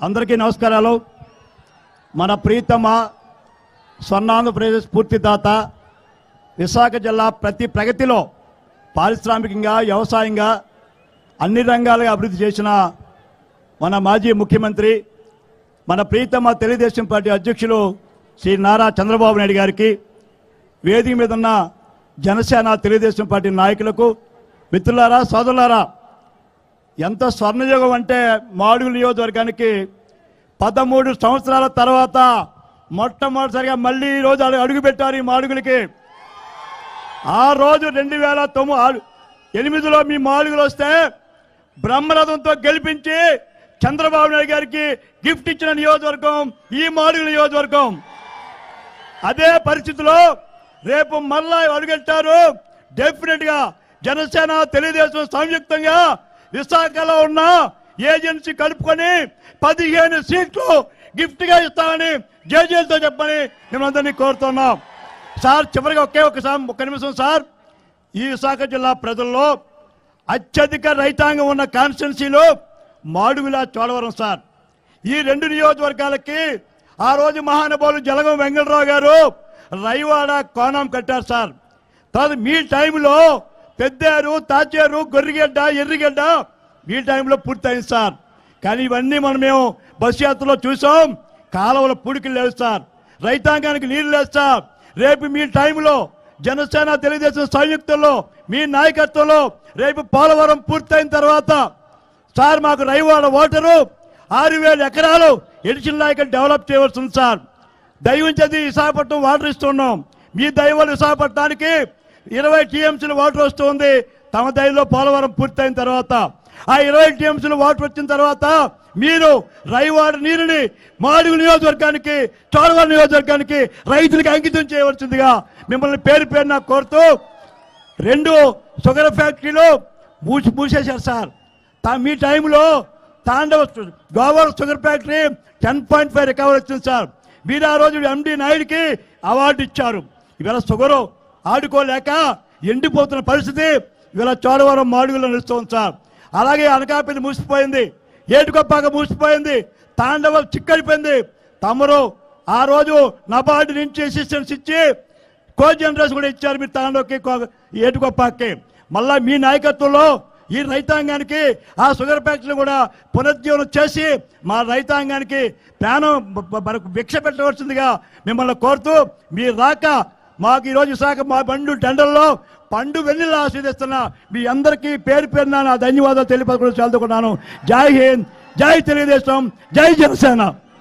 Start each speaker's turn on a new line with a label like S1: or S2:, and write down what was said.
S1: అందరికీ నమస్కారాలు. మన ప్రీతమ స్వర్ణాంధ్రప్రదేశ్ స్ఫూర్తిదాత విశాఖ జిల్లా ప్రతి ప్రగతిలో పారిశ్రామికంగా వ్యవసాయంగా అన్ని రంగాలుగా అభివృద్ధి చేసిన మన మాజీ ముఖ్యమంత్రి మన ప్రీతమ తెలుగుదేశం పార్టీ అధ్యక్షులు శ్రీ నారా చంద్రబాబు నాయుడు గారికి వేదిక మీద ఉన్న జనసేన తెలుగుదేశం పార్టీ నాయకులకు మిత్రులారా సోదరులారా ఎంత స్వర్ణయుగం అంటే మాడుగుల నియోజకవర్గానికి పదమూడు సంవత్సరాల తర్వాత మొట్టమొదటిసారిగా మళ్ళీ ఈ రోజు అడుగు- అడుగుపెట్టారు ఈ మాడుగులకి. ఆ రోజు రెండు వేల తొమ్మిది ఎనిమిదిలో మీ మాడుగులు వస్తే బ్రహ్మరథంతో గెలిపించి చంద్రబాబు నాయుడు గారికి గిఫ్ట్ ఇచ్చిన నియోజకవర్గం ఈ మాడుగుల నియోజకవర్గం. అదే పరిస్థితిలో రేపు మళ్ళా అడుగెట్టారు. డెఫినెట్గా జనసేన తెలుగుదేశం సంయుక్తంగా విశాఖలో ఉన్న ఏజెన్సీ కలుపుకొని పదిహేను సీట్లు గిఫ్ట్గా ఇస్తామని జేజేలతో చెప్పని మిమ్మల్ని కోరుతున్నాం. సార్ చివరిగా ఒకే ఒకసారి ఒక్క నిమిషం సార్. ఈ విశాఖ జిల్లా ప్రజల్లో అత్యధిక రైతాంగం ఉన్న కాన్స్టిట్యున్సీలు మాడుగులా చోడవరం సార్. ఈ రెండు నియోజకవర్గాలకి ఆ రోజు మహానుభావులు జలగం వెంకటరావు గారు రైవాడ కోణం కట్టారు సార్. తర్వాత మీ టైంలో పెద్దారు తాచారు గొర్రెగడ్డ ఎర్రిగడ్డ మీ టైంలో పూర్తయింది సార్. కానీ ఇవన్నీ మనం మేము బస్ యాత్రలో చూసాం. కాలువల పూడికి లేవు సార్. రైతాంగానికి నీళ్ళు లేదు సార్. రేపు మీ టైంలో జనసేన తెలుగుదేశం సంయుక్తంలో మీ నాయకత్వంలో రేపు పోలవరం పూర్తయిన తర్వాత సార్ మాకు రైవాడ ఓటరు. ఆరు వేల ఎకరాలు ఎడిషన్ లాగా డెవలప్ చేయవలసింది సార్. సార్ దయవుంచది విశాఖపట్నం వాటర్ ఇస్తున్నాం. మీ దైవాలు విశాఖపట్నానికి ఇరవై టీఎంసీలు వాటర్ వస్తుంది. తమ దయలో పోలవరం పూర్తయిన తర్వాత. ఆ ఇరవై టీఎంసీలు వాటర్ వచ్చిన తర్వాత మీరు రైవాడ నీరుని మాడుగు నియోజకవర్గానికి చోడవాడ నియోజకవర్గానికి రైతులకు అంకితం చేయవలసిందిగా మిమ్మల్ని పేరు పేరు నాకు కోరుతూ రెండు షుగర్ ఫ్యాక్టరీలు మూసి మూసేశారు సార్. తా మీ టైంలో తాండవ సు- గోవాల sugar factory ten point five recover వచ్చింది సార్. మీరు ఆ రోజు ఎండి నాయుడికి అవార్డు ఇచ్చారు. ఇవాళ షుగరు ఆడుకోలేక ఎండిపోతున్న పరిస్థితి ఇలా చోడవరం మాడుగులో నడుస్తుంది సార్. అలాగే అనకాపల్లి మూసిపోయింది. ఏటుకొప్పాక మూసిపోయింది. తాండవ చిక్కడిపోయింది. తమరు ఆ రోజు నబార్డు నుంచి అసిస్టెన్స్ ఇచ్చి కో జనరేషన్ కూడా ఇచ్చారు మీరు తాండవకి ఏటుకొప్పాకి మళ్ళా మీ నాయకత్వంలో ఈ రైతాంగానికి ఆ షుగర్ ఫ్యాక్టరీ కూడా పునరుజ్జీవనం చేసి మా రైతాంగానికి ప్రాణం మనకు భిక్ష పెట్టవలసిందిగా మిమ్మల్ని కోరుతూ మీరు రాక మాకు ఈరోజు విశాఖ మా బండు టెండర్లో పండు వెన్నెల ఆశీర్దిస్తున్నా మీ అందరికీ పేరు పేరున నా ధన్యవాదాలు తెలియపరచడం చదువుకున్నాను జై హింద్ జై తెలుగుదేశం జై జనసేన.